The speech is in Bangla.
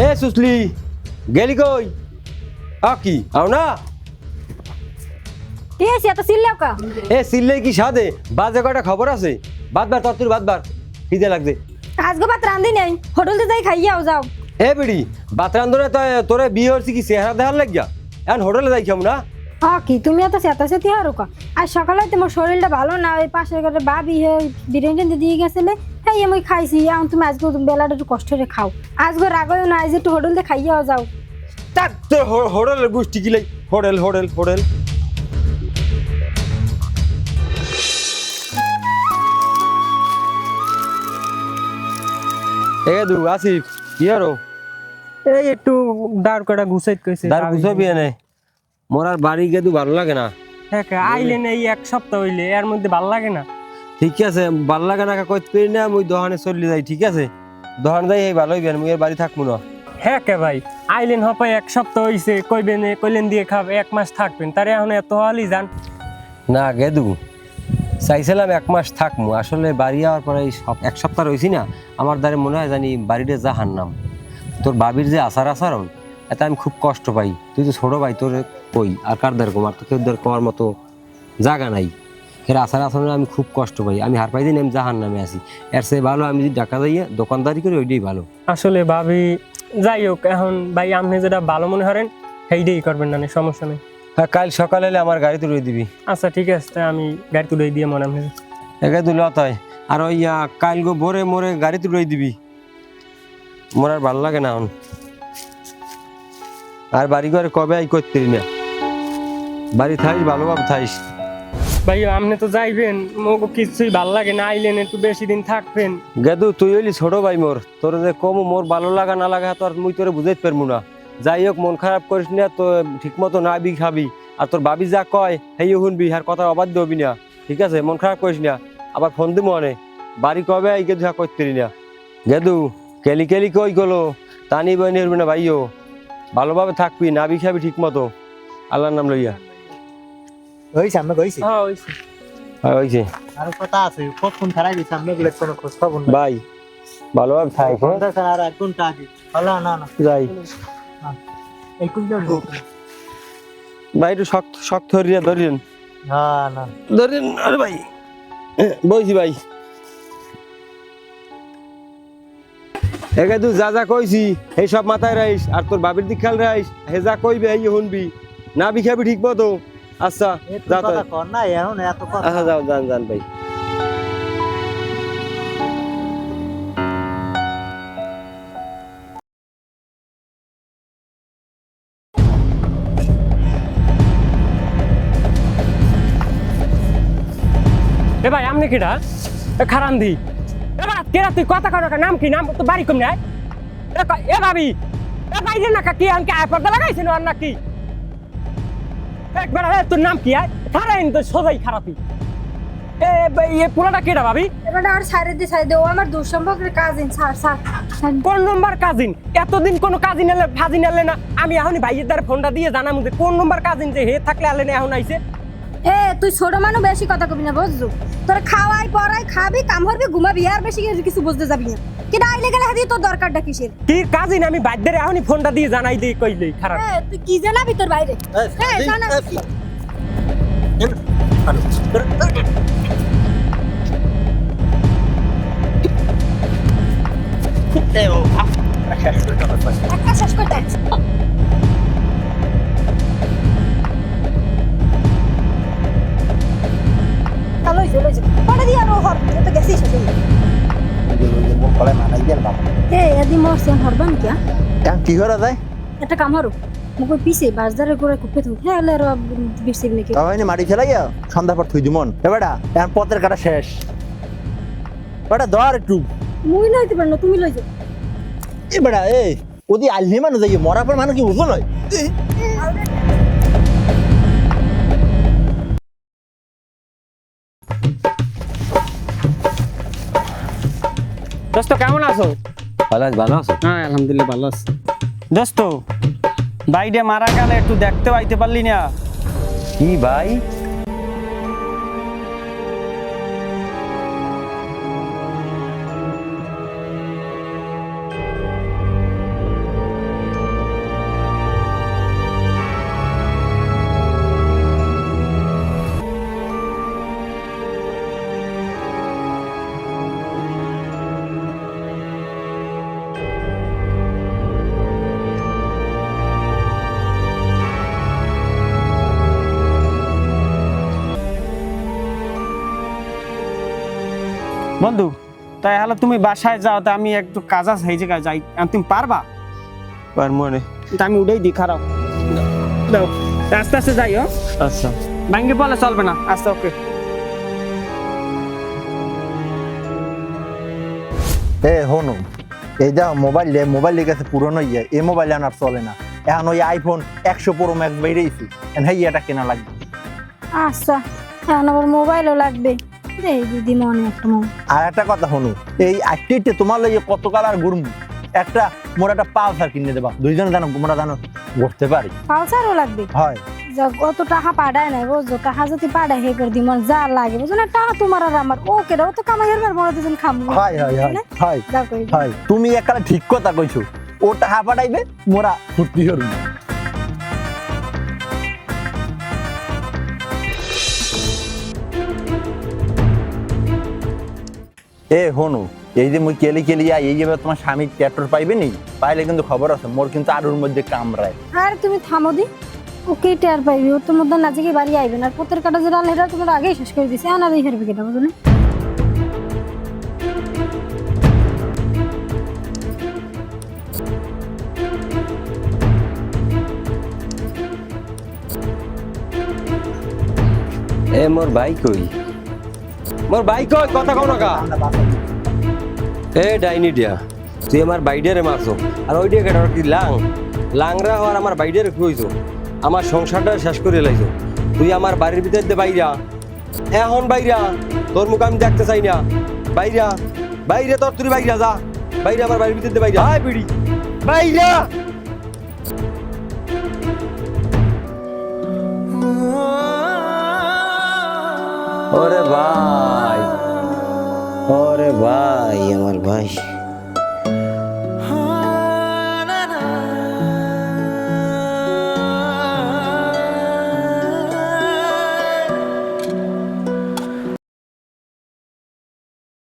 এ সুসলি গেলি কই? আ কি আও না? কি হয়েছে এত চিল্লাও কা? এ সিল্লে কি সাদে? বাজে কটা খবর আছে? বাদবার তত্তুর বাদ বার। খিদে লাগছে। আজকে ভাত রান্ধি নাই। হোটেলে যাই খাইয়াও যাও এ বিড়ি বাত রান্ধনে তোরে বিয়ে হচ্ছে কি? চেহারা দেখার লাগিয়া? এখন হোটেলে যাই খাম না? হ্যাঁ কি? তুমি এত চেতা চেতি হারো কা আর সকালে তোমার শরীরটা ভালো না ওই পাশের ঘরে বাবি হে বিরিয়ানি দিয়ে গেছিলে। হ্যাঁ আমি খাইছি এখন তুমি আজকে বেলাটা একটু কষ্ট করে খাও। আজকে রাগও না আজ একটু হোটেলে খাইয়াও যাও। তার হো- হোটেলের গোষ্ঠী কিলাই হোটেল হোটেল হোটেল। এ দু আসিফ কি আরও এই একটু দাঁড় করা গুছাইত কইছে দার বুঝবি এনে। মোর আর বাড়ি গেদু ভালো লাগে না। হ্যাঁ আইলেন এই এক সপ্তাহ হইলে এর মধ্যে ভালো লাগে না। ঠিক আছে ভালো লাগে না কইতে পারি না মুই দোকানে চলে যাই ঠিক আছে? দোকান যাই এই ভালোই বেন মুই আর বাড়ি থাকব না। হ্যাঁ কে ভাই আইলেন হপাই এক সপ্তাহ হইছে কইবেন কইলেন দিয়ে খাবে এক মাস থাকবেন তারে এখন এত হালি যান। না গেদু চাইছিলাম এক মাস থাকমু আসলে বাড়ি যাওয়ার পরে এই সপ- এক সপ্তাহ রয়েছি না আমার দ্বারে মনে হয় জানি বাড়িতে যা হান্নাম তোর বাবির যে আচার আচরণ এতে আমি খুব কষ্ট পাই। তুই তো ছোট ভাই তোর কই? আর কার দ্বার কমার তো কেউ দ্বার কমার মতো জায়গা নাই। এর আচার আচরণে আমি খুব কষ্ট পাই। আমি হার পাই দিন আমি জাহান নামে আছি। এর সে ভালো আমি যদি ডাকা যাইয়া দোকানদারি করি ওইটাই ভালো। আসলে ভাবি যাই হোক এখন ভাই আপনি যেটা ভালো মনে করেন সেইটাই করবেন না নে, সমস্যা নেই। হ্যাঁ কাল সকালে এলে আমার গাড়ি তুলে দিবি। আচ্ছা ঠিক আছে তা আমি গাড়ি তুলে দিয়ে মনে আপনি একে তুলে অতয় আর ওই কাল গো ভোরে মোরে গাড়ি তুলে দিবি। মোর আর ভালো লাগে না এখন। আর বাড়ি ঘরে কবে আই করতে না? বাড়ি থাইস ভালোভাবে থাইস ভাই আপনি তো যাইবেন মোগো কিছুই ভালো লাগে না আইলেন একটু বেশি দিন থাকবেন। গেদু তুই হইলি ছোট ভাই মোর তোর যে কম মোর ভালো লাগা না লাগা তোর মুই তোরে বুঝাইতে পারব না। যাই হোক মন খারাপ করিস না তো ঠিক মতো না বি খাবি। আর তোর বাবি যা কয় হেই শুনবি আর কথা অবাধ্য হবি না। ঠিক আছে মন খারাপ করিস না। আবার ফোন দিব অনে বাড়ি কবে আই গেদু হ্যাঁ করতে না। গেদু কেলি কেলি কই গেলো? টানি বই নিরবি না ভাইও। ভালোভাবে থাকবি না বি খাবি ঠিক মতো আল্লাহর নাম লইয়া। হয়েছে আমরা কইছি? হ্যাঁ ওইছে হয় হয়েছে আর কথা আছে কতক্ষণ খারাই দিচ্ছে আমরা গুলো কোনো খোঁজ খবর না ভাই ভালোভাবে থাক হ্যাঁ? পঞ্চাশ আর এক ঘণ্টা আগে। হলো না না। যাই। এই ভাই একটু শক্ত শক্ত ধরিয়া ধরিলেন না না। ধরেন আরে ভাই বইছি ভাই। একে তুই যা যা কইছি এই সব মাথায় রাইস আর তোর বাবির দিক খেয়াল রাইস হে যা কইবে এই শুনবি। না বিখাবি ঠিক মতো। আচ্ছা যা তো কথা কর না এখন এত কথা। আচ্ছা যাও যান যান ভাই। এ ভাই আপনি কিটা এ খারান দি এ বা কেরা তুই কথা কর নাম কি? নাম তো বাড়ি কম নাই। এ ভাবি এ বাইরে না কি আনকে আয় পর্দা লাগাইছিস আর নাকি? একবার তোর নাম কি আয়? খারাইন তো সবাই খারাপই। এ পুরাটা কেটা ভাবি? এবার আর সাইডে দিয়ে সাইডে ও আমার দুঃসম্পর্কের কাজিন স্যার স্যার কোন নম্বর কাজিন এতদিন কোনো কাজিন এলে ফাজিন এলে না। আমি এখনই ভাইয়ের দ্বারা ফোনটা দিয়ে জানাম যে কোন নম্বর কাজিন যে হে থাকলে এলে না এখন আইছে। এ তুই ছোট মানুষ বেশি কথা কবি না বুঝছ? তোর খাওয়াই পড়াই খাবি কাম করবি ঘুমাবি আর বেশি কিছু বুঝতে যাবি না। কিন্তু আইলে গেলে হাতি তোর দরকারটা কিসের? কি কাজিন আমি বাদ্যের এখনই ফোনটা দিয়ে জানাই দিই কইলেই খারাপ। এ তুই কি জানাবি তোর বাইরে? এ জানা। হ্যালো সেন হরবান কিয়া? এখন কি করা যায়? একটা কাম হারো মুকো পিছে বাজারে করে কুপে থাক হ্যাঁ লে আর বেশি নাকি তবে নি মাটি ফেলাই সন্ধ্যার পর থুই দিমন এবারটা এখন পথের কাটা শেষ। এবারটা ধর একটু মুই লইতে পার না তুমি লই যাও। এবারটা এই ওদি আলহি মানুষ যাই মরার পর মানুষ কি বুঝলো নয় দোস্ত কেমন আছো? ভালো আছি ভালো আছো? হ্যাঁ আলহামদুলিল্লাহ ভালো আছি। দোস্ত বাইরে মারা গেলে একটু দেখতে পাইতে পারলি না। কি ভাই? বন্ধু তাই হলো তুমি বাসায় যাও তা আমি একটু কাজ আছে এই জায়গায় যাই। তুমি পারবা? পার মনে। তা আমি উঠেই দিই খারাপ। দাও আস্তে আস্তে যাই হ্যাঁ আচ্ছা। ভাঙ্গি বলে চলবে না। আস্তে ওকে। এ হনু এই যা মোবাইল লে মোবাইল লেগেছে পুরনো ইয়ে এই মোবাইল আর চলে না। এখন ওই আইফোন একশো প্রো ম্যাক্স বেরিয়েছি হ্যাঁ এটা কেনা লাগবে। আচ্ছা এখন আবার মোবাইলও লাগবে। দিদি মনে একটা আর একটা কথা হনু এই আইটিতে তোমার লইয়ে কত কালার ঘুরমু? একটা মোর একটা পালসার কিনে দেবা দুইজনে জানো মোরা জানো ঘুরতে পারি। পালসারও লাগবে? হয়। টাকা পাঠায় নাই বুঝছ? টাকা যদি পাঠায় হে করে দিমন যা লাগে বুঝছ না? টাকা তোমার আর আমার ও কেডা ও তো কামাই হেরবার দুজন খাম। হয় হয় হয় হয় হয়। তুমি একটা ঠিক কথা কইছো ও টাকা পাঠাইবে মোরা ফুর্তি করব। এ হনু এই যে মুই কেলি কেলি আই এই যে তোমার স্বামী ট্র্যাক্টর পাইবে নি? পাইলে কিন্তু খবর আছে মোর কিন্তু আরুর মধ্যে কামড়ায়। আর তুমি থামো দি ও কে টের পাইবি ও তোমার মধ্যে নাচে বাড়ি আইবে না পোতের কাটা যেটা এটা তোমার আগেই শেষ করে দিছে আনা দিয়ে হেরবে কেটা বুঝো এ মোর ভাই কই? মোর ভাই কই? কথা কও না কা। এ, ডাইনি দিয়া। তুই আমার বাইডারে মারছো। আর ওই দিয়ে কেটে কি লাং। লাংরা হওয়ার আমার বাইডারে খুঁইছো আমার সংসারটা শেষ করে লাইছো। তুই আমার বাড়ির ভিতর দিয়ে বাইরা। এখন বাইরা। তোর মুখ আমি দেখতে চাই না। বাইরা। বাইরে তোর তুই বাইরা যা। বাইরে আমার বাড়ির ভিতর দিয়ে বাইরা। হাই বিড়ি। বাইরা! ওরে ভাই ওরে ভাই আমার ভাই।